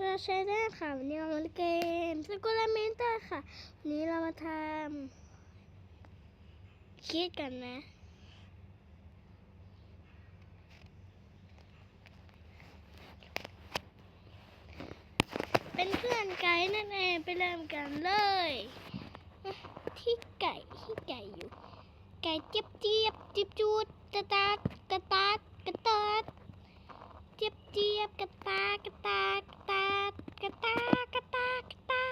ชาใช้ได้ค่ะวันนี้เรามาเล่นเกมสกุลเมนเตอร์ค่ะวันนี้เรามาทำคิดกันนะ เป็นเพื่อนไก่นั่นเองไปเริ่มกันเลย ที่ไก่ที่ไก่อยู่ ไก่เจี๊ยบเจี๊ยบจิบจูดกระตากกระตากกระตาก เจี๊ยบเจี๊ยบกระตากระตากระตากระตากระตากระตา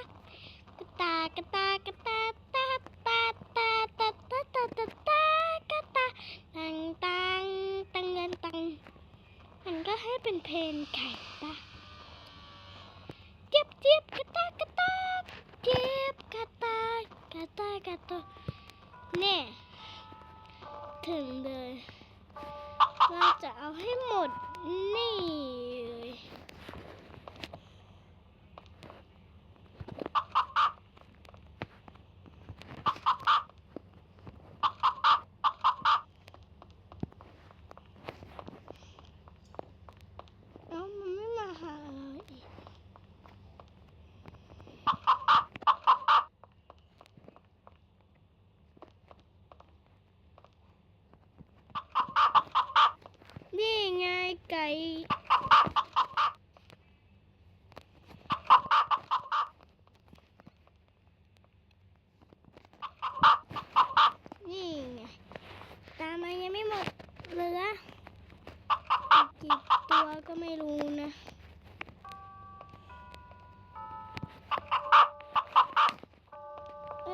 กระตากระตากระตาตาตาตาตาตาตาตาตากระตาตังตังตังเงินตังมันก็ให้เป็นเพลงไก่ปะเจี๊ยบเจี๊ยบกระตากระตาเจี๊ยบกระตากระตากระตาเนี่ยถึงเลยเราจะเอาให้หมด knee.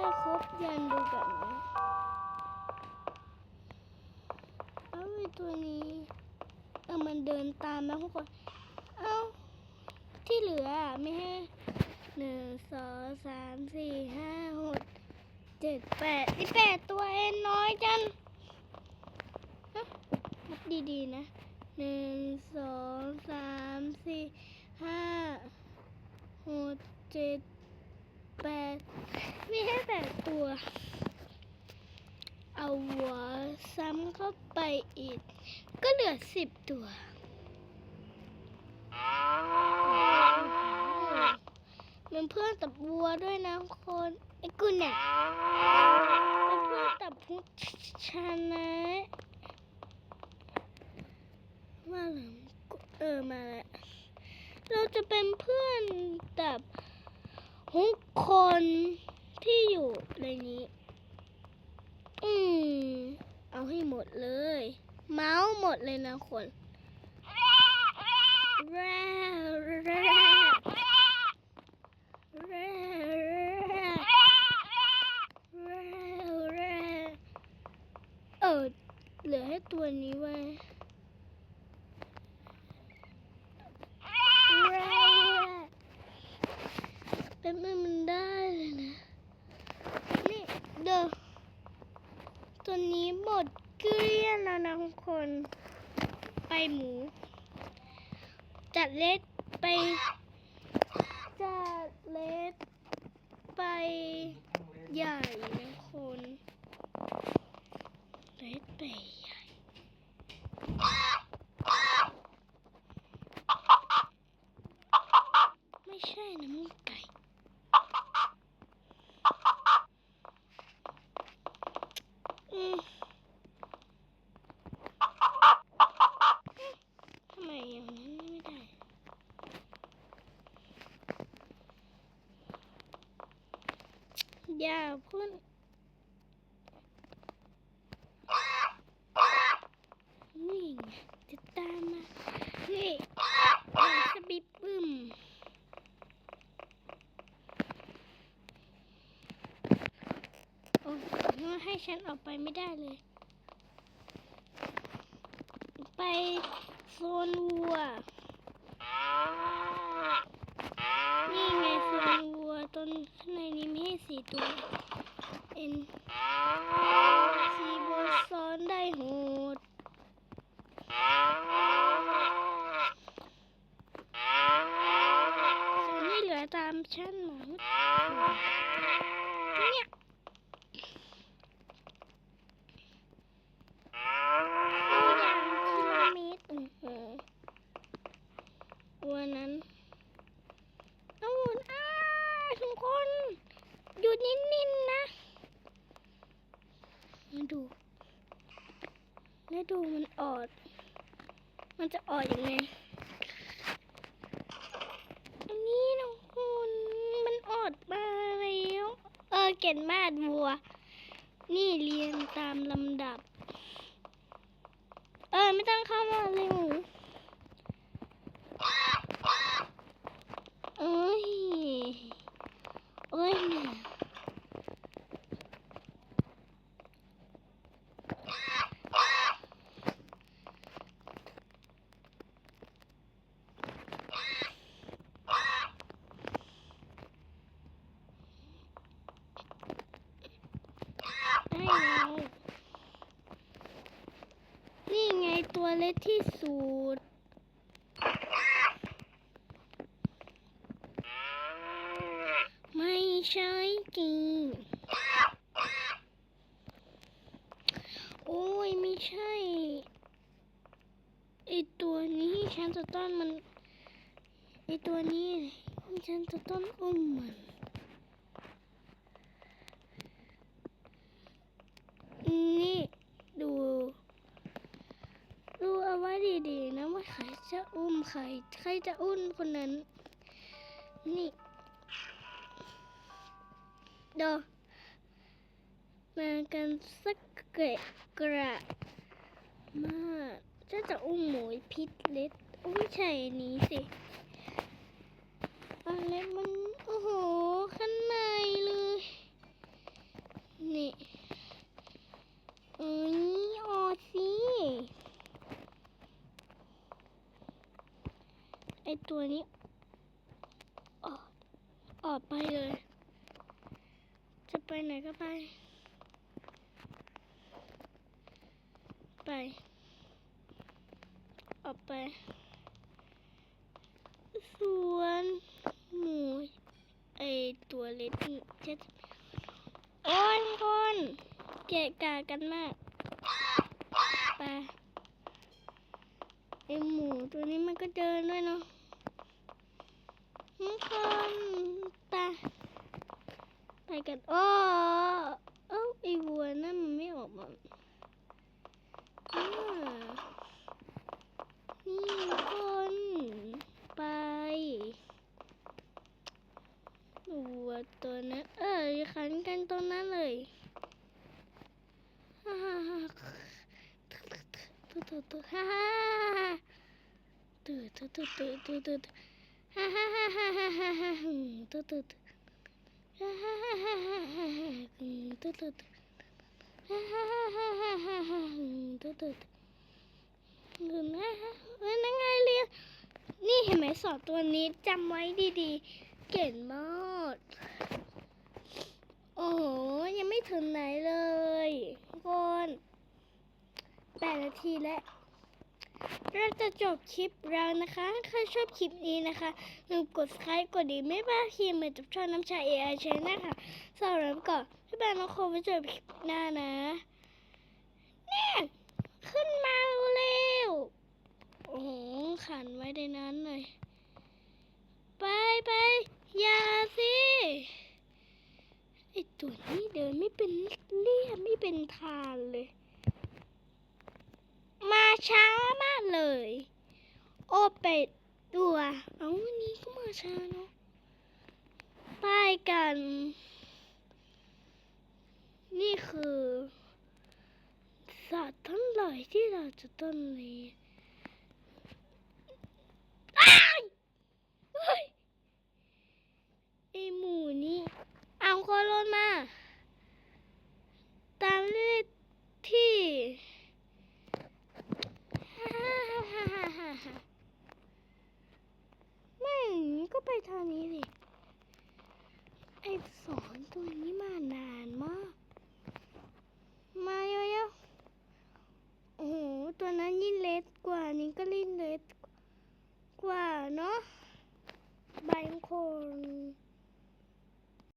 เอ้ยครบยันดูก่อนนะเอาไอ้ตัวนี้เออมันเดินตามมาทุกคนเอ้าที่เหลือไม่ให้หนึ่งสองสามสี่ห้าหกเจ็ดแปดนี่แปดตัวเองน้อยจังนับดีๆนะหนึ่งสองสามสี่ห้าหกเจ็ด แปดมีแค่แปดตัว เอาหัวซ้ำเข้าไปอีก ก็เหลือสิบตัวมันเพื่อนตับวัวด้วยนะคนไอ้กุนเนี่ยเป็นเพื่อนตับพุชนะว่าหรือเออมาแล้วเราจะเป็นเพื่อนตับ ทุกคนที่อยู่ในนี้ อืมเอาให้หมดเลย เมาส์หมดเลยนะคนแร่แร่แร่แร่แร่เออ เหลือให้ตัวนี้ไว้แร่เป็นมันมันได้เลยนะ นี่เด้อ ตัวนี้หมดเกลี้ยงแล้วนะทุกคน ไปหมู จัดเล็ดไป จัดเล็ดไปใหญ่นะคน เล็ดไปใหญ่ ไม่ใช่นะมึงไก่ อืมทำไมอย่างนั้นไม่ได้ อย่าพ่นนี่งจะตามมานี่อย่าสบิบบึ้มโอ้ยให้ฉันออกไปไม่ได้เลย ไปโซนวัว นี่ไงโซนวัวต้นข้างในนี้ไม่ให้สี่ ตัวเอ็นซีโบซ้อนได้โหดส่วนที่เหลือตามชั้นหมดเนี่ย ตัวอย่างกิโลเมตรอือหือวันนั้น ดูมันออด มันจะ ออยังไง อันนี้น้องคุณมันออดมาแล้ว เออเก่นมาดวัว นี่เรียนตามลำดับ เออไม่ต้องเข้ามาเลยหมูเอ้ยเอ้ยน่ะ ได้แล้วนี่ไงตัวเล็กที่สุดไม่ใช่จริง โอ้ยไม่ใช่ไอตัวนี้ฉันจะต้องมันไอตัวนี้ฉันจะต้องอุ้มมัน นี่ดู ดูเอาไว้ดีๆนะว่าใครจะอุ้มใครใครจะอุ้มคนนั้น นี่ดอมากันสักเกะกระมากจะจะอุ้มหมูพิษเล็ดอุ้ยใช่อันนี้สิอะไรมัน โอ้โห ข้างในเลย นี่เอ้ยออสิ ไอตัวนี้ออกออกไปเลย จะ ไปไหนก็ไป ไป ออกไป สวนหมูไอตัวเล็กนี่จะโอ้ยคนแกะกากันมาก ไปไอหมูตัวนี้มันก็เดินด้วยเนาะคนไป ไปกันอ้อเอ้าไอวัวนั่นมันไม่ออกมาอ่านี่คนไปวัวตัวนั้น เออขันกันตรงนั้นเลยฮ่าฮ่าฮ่าตุ๊ตุ๊ตุ๊ฮ่าฮ่าฮ่าตุ๊ตุ๊ตุ๊ตุ๊ตุ๊ตุ๊ตุ๊ฮ่าฮ่าฮ่าฮ่าฮ่าฮ่าฮ่าตุ๊ตุ๊ ตุ๊ฮ่าฮ่าฮ่าฮ่าฮ่าฮ่าตุ๊ดตุ๊ดฮ่าฮ่าฮ่าฮ่าฮ่าฮ่าตุ๊ดตุ๊ดหรือนะเอ้ยนั่นไงเรียนนี่เห็นไหมสอนตัวนี้จำไว้ดีๆ เก่งมากโอ้โห ยังไม่ถึงไหนเลยทุกคนแปดนาทีแล้ว เราจะจบคลิปเรานะคะถ้าชอบคลิปนี้นะคะลืมกด subscribe กดดีไม่บ้าคีมเหมือนกับช่องน้ำชาเอไอชนะคะสำหรับก่อนพี่แบนมาโคไว้เจอคลิปหน้านะเนี่ยขึ้นมาเร็วโอ้โหขันไว้ในนั้นเลยไปไปอย่าสิไอตัวนี้เดินไม่เป็นเรียบไม่เป็นทางเลย มาช้ามาก เลย โอเป็ดตัวเอาวันนี้ก็มาช้าเนาะไปกัน นี่คือสัตว์ทั้งหลายที่เราจะต้องเลี้ยง ไปทางนี้สิไอ้สอนตัวนี้มานานมาก มาเยอะๆโอ้โหตัวนั้นยิ่งเล็กกว่านี้ก็ลิ่งเล็กกว่าเนาะใบคน